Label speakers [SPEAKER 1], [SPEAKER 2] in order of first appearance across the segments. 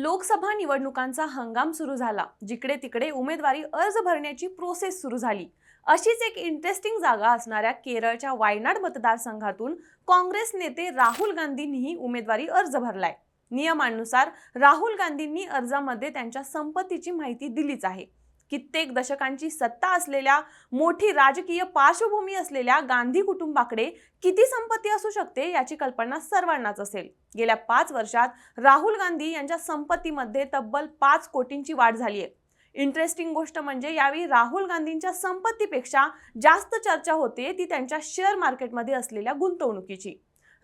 [SPEAKER 1] लोकसभा निवडणुकांचा हंगाम सुरू झाला जिकडे तिकडे उमेदवारी अर्ज भरण्याची प्रोसेस सुरू झाली. अशीच एक इंटरेस्टिंग जागा असणाऱ्या केरळच्या वायनाड मतदारसंघातून काँग्रेस नेते राहुल गांधींनीही उमेदवारी अर्ज भरलाय. नियमानुसार राहुल गांधींनी अर्जामध्ये त्यांच्या संपत्तीची माहिती दिलीच आहे. कित्येक दशकांची सत्ता असलेल्या मोठी राजकीय पार्श्वभूमी असलेल्या गांधी कुटुंबाकडे किती संपत्ती असू शकते याची कल्पना सर्वांनाच असेल. गेल्या पाच वर्षात राहुल गांधी यांच्या संपत्तीमध्ये तब्बल पाच कोटींची वाढ झाली आहे. इंटरेस्टिंग गोष्ट म्हणजे यावेळी राहुल गांधींच्या संपत्तीपेक्षा जास्त चर्चा होते ती त्यांच्या शेअर मार्केटमध्ये असलेल्या गुंतवणुकीची.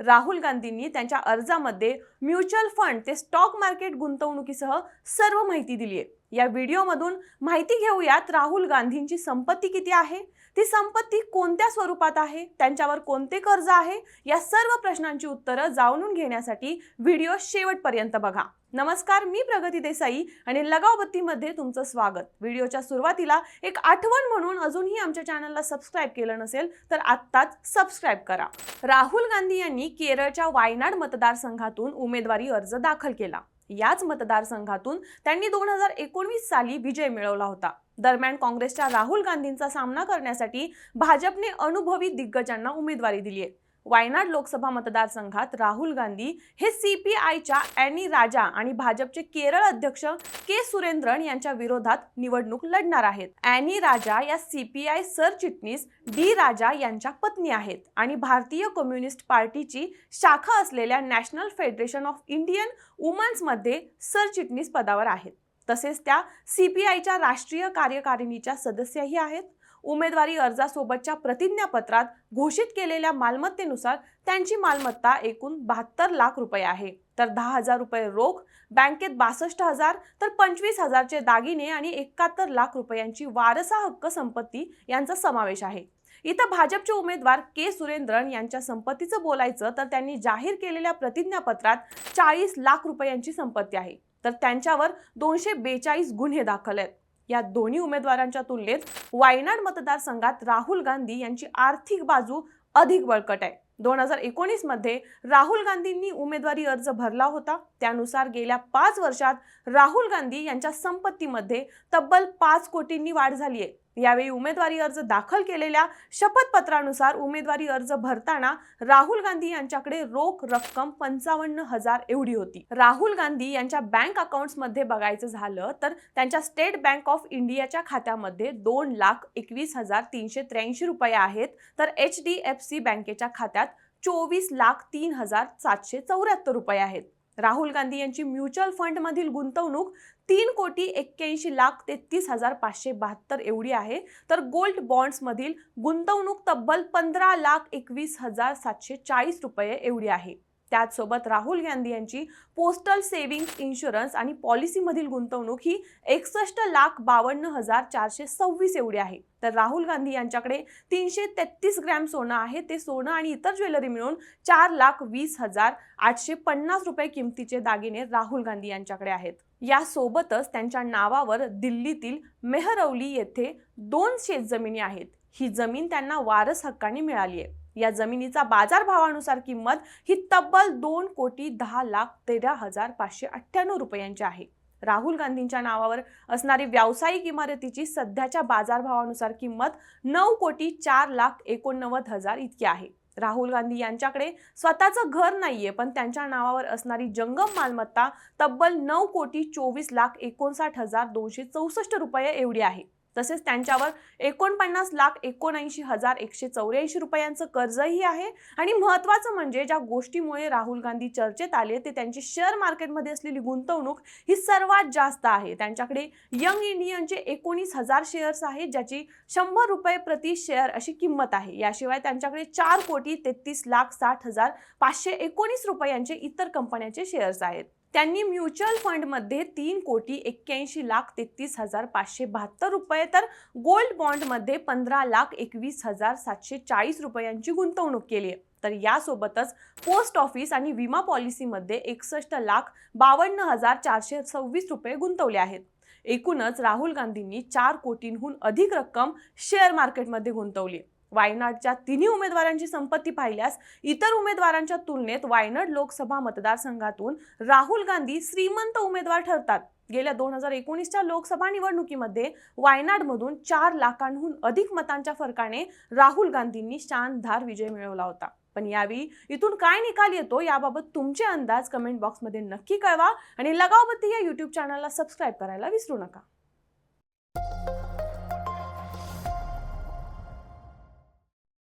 [SPEAKER 1] राहुल गांधींनी त्यांच्या अर्जामध्ये म्युच्युअल फंड ते स्टॉक मार्केट गुंतवणुकीसह सर्व माहिती दिली आहे. या व्हिडिओमधून माहिती घेऊयात राहुल गांधींची संपत्ती किती आहे? ती संपत्ती कोणत्या स्वरूपात आहे? त्यांच्यावर कोणते कर्ज आहे? या सर्व प्रश्नांची उत्तरं जाणून घेण्यासाठी व्हिडिओ शेवटपर्यंत बघा. नमस्कार मी प्रगती देसाई आणि लगावबत्तीमध्ये तुमचं स्वागत. व्हिडिओच्या सुरुवातीला एक आठवण म्हणून अजूनही आमच्या चॅनलला सबस्क्राईब केलं नसेल तर आत्ताच सबस्क्राईब करा. राहुल गांधी यांनी केरळच्या वायनाड मतदारसंघातून उमेदवारी अर्ज दाखल केला. याच मतदारसंघातून त्यांनी दोन हजार एकोणवीस साली विजय मिळवला होता. दरम्यान काँग्रेसच्या राहुल गांधींचा सामना करण्यासाठी भाजपने अनुभवी दिग्गजांना उमेदवारी दिली आहे वायनाड लोकसभा मतदारसंघात राहुल गांधी हे सीपीआयच्या अॅनी राजा आणि भाजपचे केरळ अध्यक्ष के सुरेंद्रन यांच्या विरोधात निवडणूक लढणार आहेत. अॅनी राजा या सीपीआय सरचिटणीस डी राजा यांच्या पत्नी आहेत आणि भारतीय कम्युनिस्ट पार्टीची शाखा असलेल्या नॅशनल फेडरेशन ऑफ इंडियन वुमन्समध्ये सरचिटणीस पदावर आहेत. तसेच त्या सीपीआयच्या राष्ट्रीय कार्यकारिणीच्या सदस्यही आहेत. उमेदवारी अर्जासोबतच्या प्रतिज्ञापत्रात घोषित केलेल्या मालमत्तेनुसार त्यांची मालमत्ता एकूण बहात्तर लाख रुपये आहे. तर दहा हजार रुपये रोख बँकेत बासष्ट हजार तर पंचवीस हजारचे दागिने आणि एकाहत्तर लाख रुपयांची वारसा हक्क संपत्ती यांचा समावेश आहे. इथं भाजपचे उमेदवार के. सुरेंद्रन यांच्या संपत्तीचं बोलायचं तर त्यांनी जाहीर केलेल्या प्रतिज्ञापत्रात चाळीस लाख रुपयांची संपत्ती आहे. तर त्यांच्यावर दोनशे बेचाळीस गुन्हे दाखल आहेत. या दोन्ही उमेदवारांच्या तुलनेत वायनाड मतदारसंघात राहुल गांधी यांची आर्थिक बाजू अधिक बळकट आहे. दोन हजार एकोणीसमध्ये राहुल गांधींनी उमेदवारी अर्ज भरला होता. त्यानुसार गेल्या पाच वर्षात राहुल गांधी यांच्या संपत्तीमध्ये तब्बल पाच कोटींनी वाढ झाली आहे. यावेळी उमेदवारी अर्ज दाखल केलेल्या शपथपत्रानुसार उमेदवारी अर्ज भरताना राहुल गांधी यांच्याकडे रोख रक्कम पंचावन्न हजार एवढी होती. राहुल गांधी यांच्या बँक अकाउंट्समध्ये बघायचं झालं तर त्यांच्या स्टेट बँक ऑफ इंडियाच्या खात्यामध्ये दोन लाख एकवीस हजार तीनशे त्र्याऐंशी रुपये आहेत तर एच डी एफ सी बँकेच्या खात्यात चोवीस लाख तीन हजार सातशे चौऱ्याहत्तर रुपये आहेत. राहुल गांधी यांची म्युच्युअल फंडमधील गुंतवणूक तीन कोटी एक्क्याऐंशी लाख तेहतीस हजार पाचशे बहात्तर एवढी आहे. तर गोल्ड बॉन्ड्समधील गुंतवणूक तब्बल पंधरा लाख एकवीस हजार सातशे चाळीस रुपये एवढी आहे. त्याचसोबत राहुल गांधी यांची पोस्टल सेव्हिंग इन्शुरन्स आणि पॉलिसीमधील गुंतवणूक ही एकसष्ट लाख बावन्न हजार चारशे सव्वीस एवढी आहे. तर राहुल गांधी यांच्याकडे तीनशे तेहतीस ग्रॅम सोनं आहे. ते सोनं आणि इतर ज्वेलरी मिळून चार लाख वीस हजार आठशे पन्नास रुपये किमतीचे दागिने राहुल गांधी यांच्याकडे आहेत. यासोबतच त्यांच्या नावावर दिल्लीतील मेहरौली येथे दोन शेतजमिनी आहेत. ही जमीन त्यांना वारस हक्काने मिळाली आहे. या जमिनीचा बाजारभावानुसार किंमत ही तब्बल दोन कोटी दहा लाख तेरा हजार पाचशे अठ्ठ्याण्णव रुपयांची आहे. राहुल गांधींच्या नावावर असणारी व्यावसायिक इमारतीची सध्याच्या बाजारभावानुसार किंमत नऊ कोटी चार लाख एकोणनव्वद हजार इतकी आहे. राहुल गांधी यांच्याकडे स्वतःचं घर नाहीये पण त्यांच्या नावावर असणारी जंगम मालमत्ता तब्बल नऊ कोटी चोवीस लाख एकोणसाठ हजार दोनशे चौसष्ट रुपये एवढी आहे. तसेच त्यांच्यावर एकोणपन्नास लाख एकोणऐंशी हजार एकशे चौऱ्याऐंशी रुपयांचं कर्जही आहे. आणि महत्त्वाचं म्हणजे ज्या गोष्टीमुळे राहुल गांधी चर्चेत आले ते त्यांची शेअर मार्केटमध्ये असलेली गुंतवणूक ही सर्वात जास्त आहे. त्यांच्याकडे यंग इंडियनचे एकोणीस हजार शेअर्स आहेत ज्याची शंभर रुपये प्रति शेअर अशी किंमत आहे. याशिवाय त्यांच्याकडे चार कोटी तेहतीस लाख साठ हजार पाचशे एकोणीस रुपयांचे इतर कंपन्यांचे शेअर्स आहेत. त्यांनी म्युच्युअल फंडमध्ये तीन कोटी एक्क्याऐंशी लाख तेहतीस हजार पाचशे बहात्तर रुपये तर गोल्ड बॉन्डमध्ये पंधरा लाख एकवीस हजार सातशे चाळीस रुपयांची गुंतवणूक केली आहे. तर यासोबतच पोस्ट ऑफिस आणि विमा पॉलिसीमध्ये एकसष्ट लाख बावन्न हजार चारशे सव्वीस रुपये गुंतवले आहेत. एकूणच राहुल गांधींनी चार कोटींहून अधिक रक्कम शेअर मार्केटमध्ये गुंतवली वायनाडच्या तिन्ही उमेदवारांची संपत्ती पाहिल्यास इतर उमेदवारांच्या तुलनेत वायनाड लोकसभा मतदारसंघातून राहुल गांधी श्रीमंत उमेदवार ठरतात. गेल्या दोन हजार एकोणीसच्या लोकसभा निवडणुकीमध्ये वायनाडमधून चार लाखांहून अधिक मतांच्या फरकाने राहुल गांधींनी शानदार विजय मिळवला होता. पण यावेळी इथून काय निकाल येतो याबाबत तुमचे अंदाज कमेंट बॉक्समध्ये नक्की कळवा आणि लगावबत्ती या यूट्यूब चॅनलला सबस्क्राईब करायला विसरू नका.